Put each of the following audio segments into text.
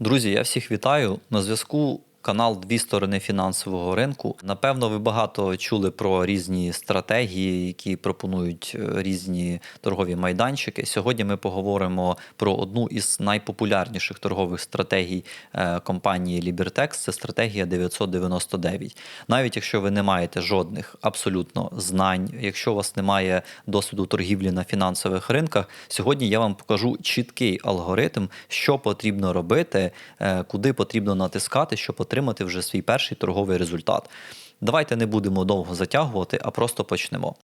Друзі, я всіх вітаю. На зв'язку канал Дві сторони фінансового ринку. Напевно, ви багато чули про різні стратегії, які пропонують е, різні торгові майданчики. Сьогодні ми поговоримо про одну із найпопулярніших торгових стратегій е, компанії Libertex. Це стратегія 999. Навіть якщо ви не маєте жодних абсолютно знань, якщо у вас немає досвіду торгівлі на фінансових ринках, сьогодні я вам покажу чіткий алгоритм, що потрібно робити, е, куди потрібно натискати, щоб отримати вже свій перший торговий результат. Давайте не будемо довго затягувати, а просто почнемо.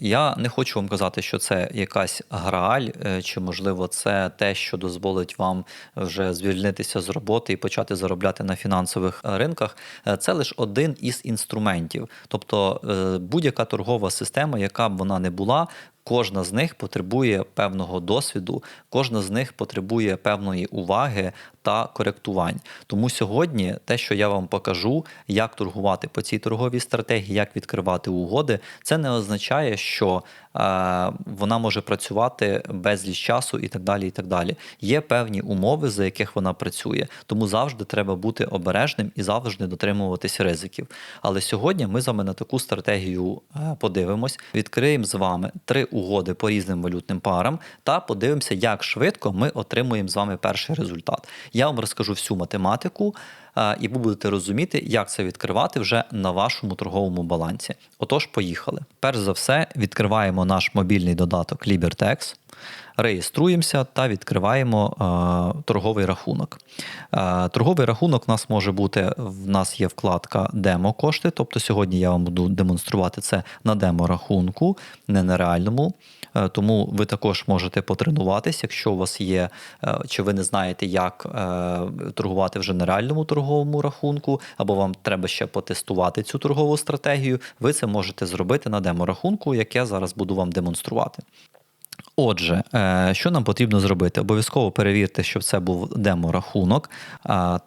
Я не хочу вам казати, що це якась грааль, е, чи можливо це те, що дозволить вам вже звільнитися з роботи і почати заробляти на фінансових е, ринках. Е, Це лише один із інструментів. Тобто будь-яка торгова система, яка б вона не була, кожна з них потребує певного досвіду, кожна з них потребує певної уваги та коректувань. Тому сьогодні те, що я вам покажу, як торгувати по цій торговій стратегії, як відкривати угоди, це не означає, що вона може працювати безліч часу і так далі. і так далі. Є певні умови, за яких вона працює, тому завжди треба бути обережним і завжди дотримуватись ризиків. Але сьогодні ми з вами на таку стратегію е, подивимось, відкриємо з вами три угоди по різним валютним парам та подивимося, як швидко ми отримуємо з вами перший результат. Я вам розкажу всю математику, е, і ви будете розуміти, як це відкривати вже на вашому торговому балансі. Отож, поїхали. Перш за все, відкриваємо наш мобільний додаток LiberTex, реєструємося та відкриваємо е, торговий рахунок. Е, торговий рахунок у нас може бути, в нас є вкладка демо кошти, тобто сьогодні я вам буду демонструвати це на демо-рахунку, не на реальному. Е, Тому ви також можете потренуватись, якщо у вас є, е, чи ви не знаєте, як е, торгувати вже на реальному торговому рахунку, або вам треба ще потестувати цю торгову стратегію, ви це можете зробити на демо-рахунку, як я зараз буду вам демонструвати. Отже, е, що нам потрібно зробити? Обов'язково перевірте, щоб це був демо-рахунок.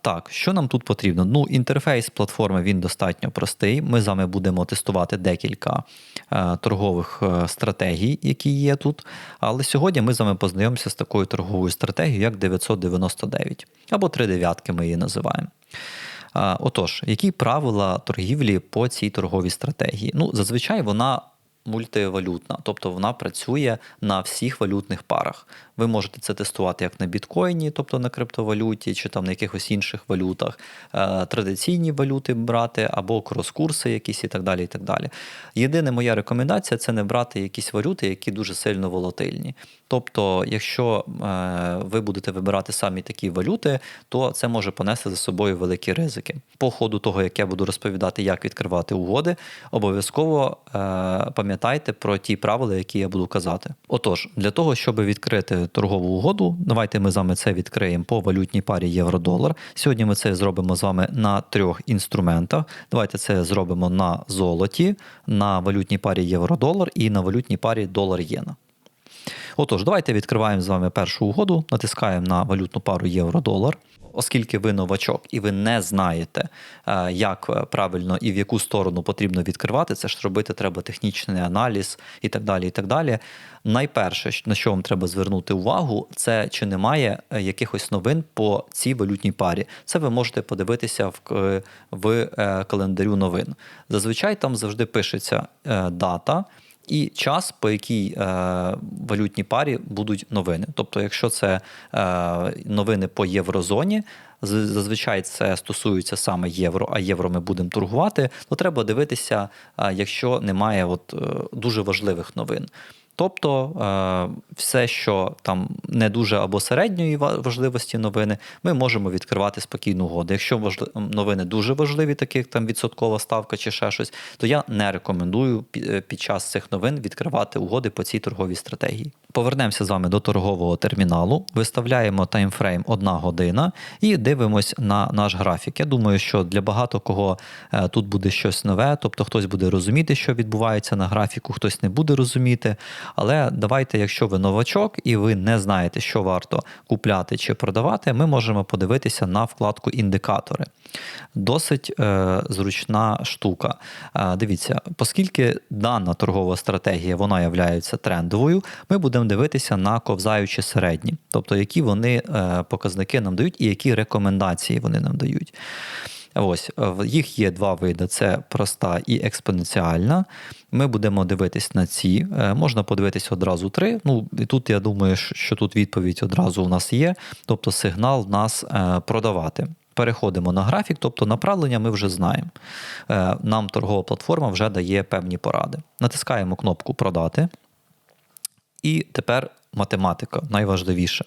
Так, що нам тут потрібно? Ну, інтерфейс платформи він достатньо простий. Ми з вами будемо тестувати декілька е, торгових е, стратегій, які є тут. Але сьогодні ми з вами познайомимося з такою торговою стратегією, як 999, або 3 дев'ятки ми її називаємо. Отож, які правила торгівлі по цій торговій стратегії? Ну, зазвичай вона мультивалютна, тобто вона працює на всіх валютних парах. Ви можете це тестувати як на біткоїні, тобто на криптовалюті, чи там на якихось інших валютах, е, традиційні валюти брати або крос-курси якісь і так далі. і так далі. Єдина моя рекомендація це не брати якісь валюти, які дуже сильно волатильні. Тобто, якщо е, ви будете вибирати самі такі валюти, то це може понести за собою великі ризики. По ходу того, як я буду розповідати, як відкривати угоди, обов'язково е, пам'ятайте про ті правила, які я буду казати. Отож, для того, щоб відкрити торгову угоду, давайте ми з вами це відкриємо по валютній парі євро-долар. Сьогодні ми це зробимо з вами на трьох інструментах. Давайте це зробимо на золоті, на валютній парі євро-долар і на валютній парі долар-єна. Отож, давайте відкриваємо з вами першу угоду, натискаємо на валютну пару євро-долар. Оскільки ви новачок і ви не знаєте, е, як правильно і в яку сторону потрібно відкривати, це ж робити треба технічний аналіз і так далі. і так далі. Найперше, на що вам треба звернути увагу, це чи немає е, якихось новин по цій валютній парі. Це ви можете подивитися в, в е, календарю новин. Зазвичай там завжди пишеться е, дата і час, по якій е, валютній парі будуть новини. Тобто, якщо це е, новини по єврозоні, зазвичай це стосується саме євро, а євро ми будемо торгувати, то треба дивитися, е, якщо немає от, е, дуже важливих новин. Тобто е, все, що там не дуже або середньої ва- важливості новини, ми можемо відкривати спокійну угоду. Якщо новини дуже важливі, такі як там відсоткова ставка чи ще щось, то я не рекомендую е, під час цих новин відкривати угоди по цій торговій стратегії. Повернемося з вами до торгового терміналу, виставляємо таймфрейм 1 година і дивимось на наш графік. Я думаю, що для багато кого е, тут буде щось нове, тобто хтось буде розуміти, що відбувається на графіку, хтось не буде розуміти. Але давайте, якщо ви новачок і ви не знаєте, що варто купляти чи продавати, ми можемо подивитися на вкладку індикатори. Досить е, зручна штука. Е, дивіться, оскільки дана торгова стратегія вона є трендовою, ми будемо дивитися на ковзаючі середні, тобто які вони е, показники нам дають і які рекомендації вони нам дають. Ось їх є два види: це проста і експоненціальна. Ми будемо дивитись на ці. Е, Можна подивитись одразу три. Ну і тут я думаю, що- тут відповідь одразу у нас є. Тобто сигнал нас е, продавати. Переходимо на графік, тобто направлення ми вже знаємо. Е, Нам торгова платформа вже дає певні поради. Натискаємо кнопку Продати. І тепер математика найважливіше.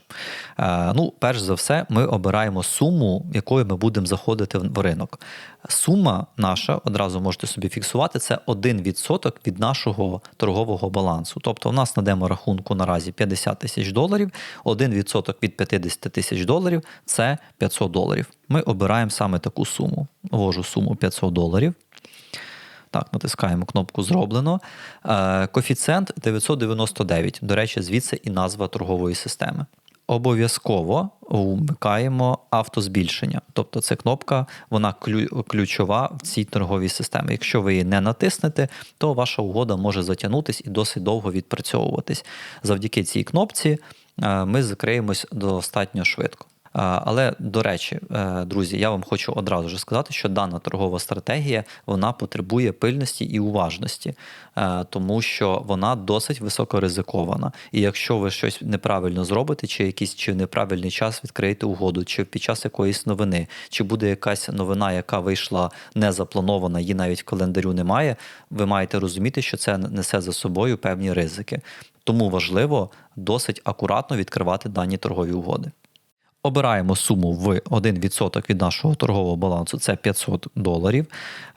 Е, ну, перш за все, ми обираємо суму, якою ми будемо заходити в ринок. Сума наша, одразу можете собі фіксувати, це 1% від нашого торгового балансу. Тобто, у нас на демо-рахунку наразі 50 тисяч доларів, 1% від 50 тисяч доларів це 500 доларів. Ми обираємо саме таку суму. Ввожу суму 500 доларів. Так, натискаємо кнопку Зроблено. Е, Коефіцієнт 999. До речі, звідси і назва торгової системи. Обов'язково вмикаємо автозбільшення. Тобто це кнопка, вона ключова в цій торговій системі. Якщо ви її не натиснете, то ваша угода може затягнутись і досить довго відпрацьовуватись. Завдяки цій кнопці е, ми закриємось достатньо швидко. Але до речі, е, друзі, я вам хочу одразу ж сказати, що дана торгова стратегія вона потребує пильності і уважності, е, тому що вона досить високоризикована. І якщо ви щось неправильно зробите, чи якийсь чи неправильний час відкриєте угоду, чи під час якоїсь новини, чи буде якась новина, яка вийшла не запланована, її навіть в календарю немає, ви маєте розуміти, що це несе за собою певні ризики. Тому важливо досить акуратно відкривати дані торгові угоди. Обираємо суму в 1% від нашого торгового балансу, це 500 доларів.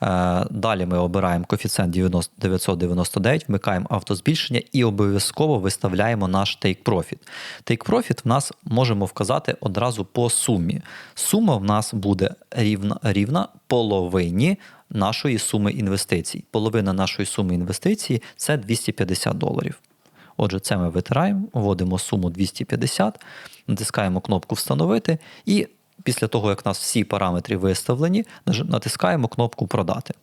Е, Далі ми обираємо коефіцієнт 90 999, вмикаємо автозбільшення і обов'язково виставляємо наш take profit. Take profit в нас можемо вказати одразу по сумі. Сума в нас буде рівна, рівна половині нашої суми інвестицій. Половина нашої суми інвестицій це 250 доларів. Отже, це ми витираємо, вводимо суму 250, натискаємо кнопку Встановити, і після того, як у нас всі параметри виставлені, натискаємо кнопку Продати.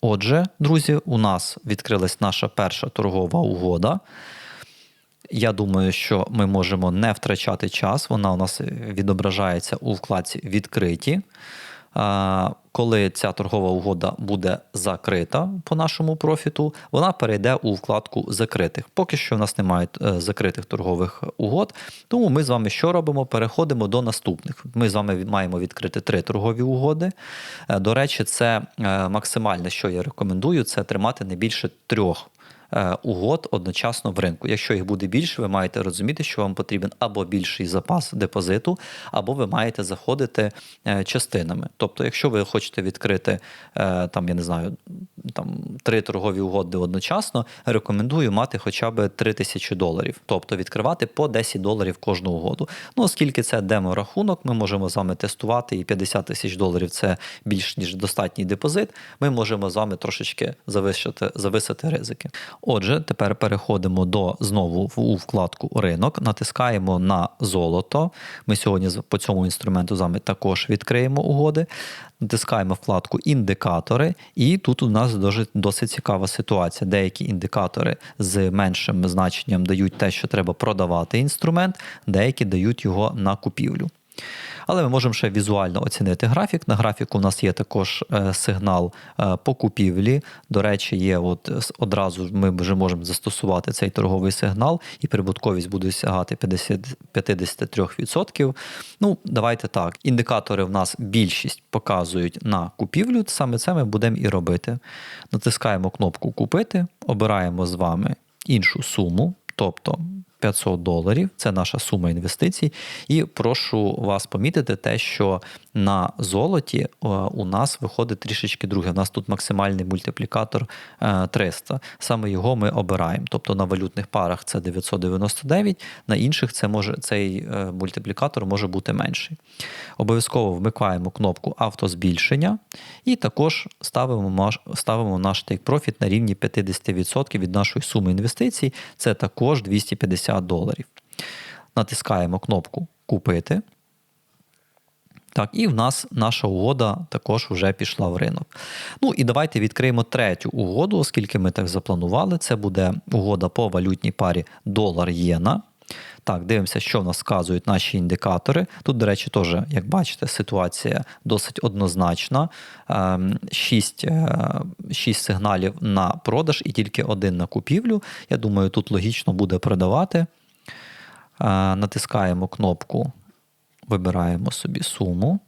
Отже, друзі, у нас відкрилась наша перша торгова угода. Я думаю, що ми можемо не втрачати час. Вона у нас відображається у вкладці Відкриті. Коли ця торгова угода буде закрита по нашому профіту, вона перейде у вкладку закритих. Поки що в нас немає е, закритих торгових угод, тому ми з вами що робимо? Переходимо до наступних. Ми з вами маємо відкрити три торгові угоди. Е, До речі, це е, максимальне, що я рекомендую, це тримати не більше трьох угод одночасно в ринку. Якщо їх буде більше, ви маєте розуміти, що вам потрібен або більший запас депозиту, або ви маєте заходити е, частинами. Тобто, якщо ви хочете відкрити е, там, я не знаю, там три торгові угоди одночасно, рекомендую мати хоча б 3 тисячі доларів, тобто відкривати по 10 доларів кожну угоду. Ну, оскільки це демо-рахунок, ми можемо з вами тестувати, і 50 тисяч доларів це більш ніж достатній депозит. Ми можемо з вами трошечки зависити, зависити ризики. Отже, тепер переходимо до знову у вкладку ринок, натискаємо на золото. Ми сьогодні по цьому інструменту з вами також відкриємо угоди. Натискаємо вкладку індикатори, і тут у нас досить цікава ситуація. Деякі індикатори з меншим значенням дають те, що треба продавати інструмент, деякі дають його на купівлю. Але ми можемо ще візуально оцінити графік. На графіку у нас є також е, сигнал е, по купівлі. До речі, є от одразу ми вже можемо застосувати цей торговий сигнал, і прибутковість буде сягати 50, 53%. Ну, давайте так. Індикатори в нас більшість показують на купівлю. Саме це ми будемо і робити. Натискаємо кнопку Купити, обираємо з вами іншу суму, тобто 500 доларів. Це наша сума інвестицій. І прошу вас помітити те, що на золоті е, у нас виходить трішечки друге. У нас тут максимальний мультиплікатор е, 300. Саме його ми обираємо. Тобто на валютних парах це 999, на інших це може цей е, мультиплікатор може бути менший. Обов'язково вмикаємо кнопку автозбільшення і також ставимо, ставимо наш profit на рівні 50% від нашої суми інвестицій. Це також 250 доларів. Натискаємо кнопку Купити. Так, і в нас наша угода також вже пішла в ринок. Ну і давайте відкриємо третю угоду, оскільки ми так запланували. Це буде угода по валютній парі долар-єна. Так, дивимося, що в нас вказують наші індикатори. Тут, до речі, теж, як бачите, ситуація досить однозначна. Ем, Шість, е, шість сигналів на продаж і тільки один на купівлю. Я думаю, тут логічно буде продавати. Е, Натискаємо кнопку, вибираємо собі суму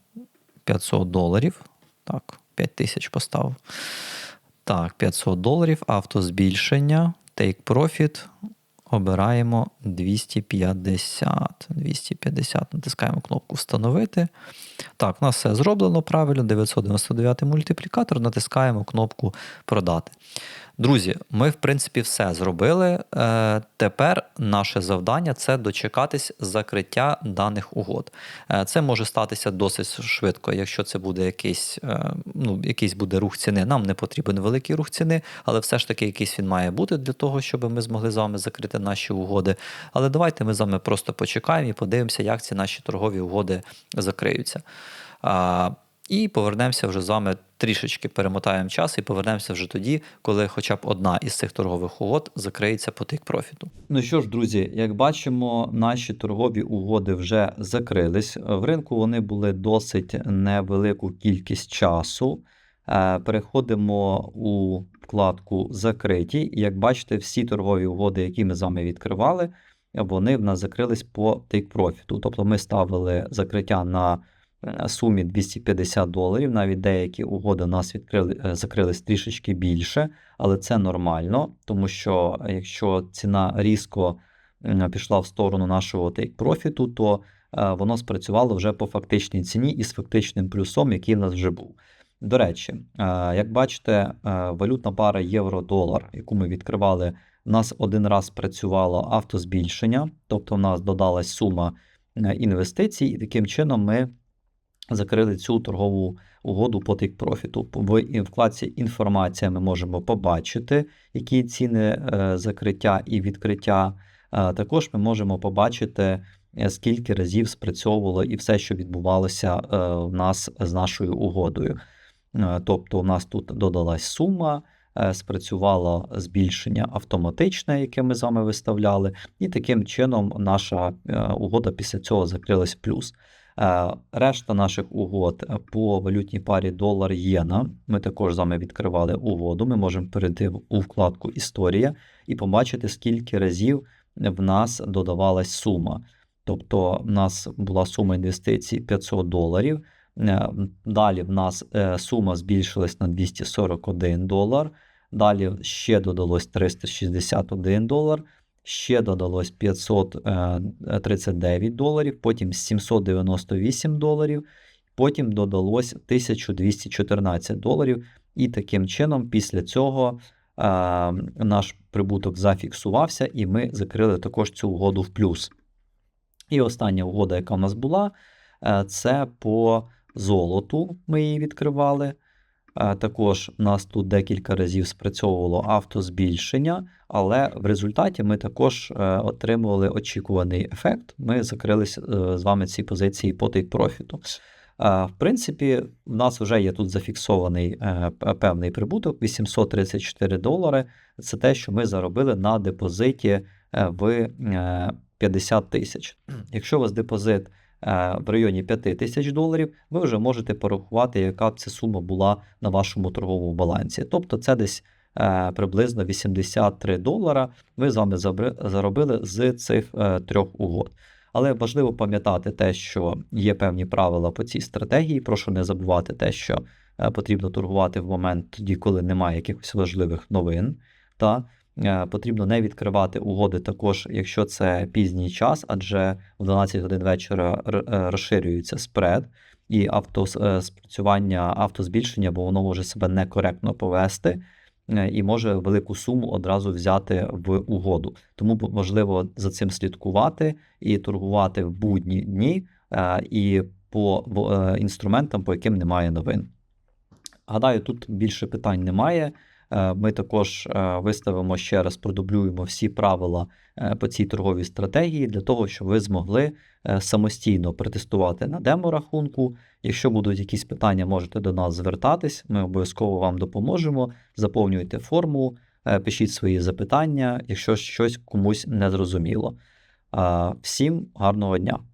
500 доларів. Так, 5 тисяч поставив. Так, 500 доларів, автозбільшення, take profit. Обираємо 250. 250. Натискаємо кнопку Встановити. Так, у нас все зроблено правильно. 999 мультиплікатор. Натискаємо кнопку Продати. Друзі, ми, в принципі, все зробили. Е, тепер наше завдання це дочекатись закриття даних угод. Е, це може статися досить швидко, якщо це буде якийсь, е, ну, якийсь буде рух ціни. Нам не потрібен великий рух ціни, але все ж таки якийсь він має бути для того, щоб ми змогли з вами закрити наші угоди. Але давайте ми з вами просто почекаємо і подивимося, як ці наші торгові угоди закриються. А, і повернемося вже з вами трішечки перемотаємо час і повернемося вже тоді, коли хоча б одна із цих торгових угод закриється по тик профіту. Ну що ж, друзі, як бачимо, наші торгові угоди вже закрились. В ринку вони були досить невелику кількість часу. Е, Переходимо у вкладку Закриті. Як бачите, всі торгові угоди, які ми з вами відкривали, вони в нас закрились по тик профіту. Тобто ми ставили закриття на сумі 250 доларів. Навіть деякі угоди нас відкрили, е, закрились трішечки більше, але це нормально, тому що якщо ціна різко пішла в сторону нашого тейк профіту, то е, воно спрацювало вже по фактичній ціні і з фактичним плюсом, який в нас вже був. До речі, е, як бачите, е, валютна пара євро-долар, яку ми відкривали, у нас один раз працювало автозбільшення, тобто в нас додалась сума е, інвестицій, і таким чином ми закрили цю торгову угоду по тик профіту. В вкладці інформація ми можемо побачити, які ціни е, закриття і відкриття. Е, Також ми можемо побачити, е, скільки разів спрацьовувало і все, що відбувалося в нас з нашою угодою. Тобто, у нас тут додалась сума, спрацювало збільшення автоматичне, яке ми з вами виставляли, і таким чином наша угода після цього закрилась плюс. Е, Решта наших угод по валютній парі долар-єна. Ми також з вами відкривали угоду. Ми можемо перейти у вкладку Історія і побачити, скільки разів в нас додавалась сума. Тобто, в нас була сума інвестицій 500 доларів. Е, Далі в нас е, сума збільшилась на 241 долар. Далі ще додалось 361 долар, ще додалось 539 доларів, потім 798 доларів, потім додалось 1214 доларів. І таким чином, після цього е, наш прибуток зафіксувався, і ми закрили також цю угоду в плюс. І остання угода, яка в нас була, е, це по золоту. Ми її відкривали. Е, Також нас тут декілька разів спрацьовувало автозбільшення, але в результаті ми також е, отримували очікуваний ефект. Ми закрилися е, з вами ці позиції по тейк профіту. Е, В принципі, в нас вже є тут зафіксований певний прибуток 834 долари. Це те, що ми заробили на депозиті в е, 50 тисяч. Якщо у вас депозит в районі 5 тисяч доларів, ви вже можете порахувати, яка б ця сума була на вашому торговому балансі. Тобто це десь е, приблизно 83 долара ви з вами заробили з цих е, трьох угод. Але важливо пам'ятати те, що є певні правила по цій стратегії. Прошу не забувати те, що е, потрібно торгувати в момент тоді, коли немає якихось важливих новин. Та Е, Потрібно не відкривати угоди також, якщо це пізній час, адже в 12 годин вечора е, розширюється спред і автоспрацювання, автозбільшення, бо воно може себе некоректно повести е, і може велику суму одразу взяти в угоду. Тому важливо за цим слідкувати і торгувати в будні дні е, і по е, інструментам, по яким немає новин. Гадаю, тут більше питань немає. Е, Ми також е, виставимо ще раз, продублюємо всі правила е, по цій торговій стратегії для того, щоб ви змогли самостійно протестувати на демо-рахунку. Якщо будуть якісь питання, можете до нас звертатись. Ми обов'язково вам допоможемо. Заповнюйте форму, пишіть свої запитання, якщо щось комусь не зрозуміло. Всім гарного дня!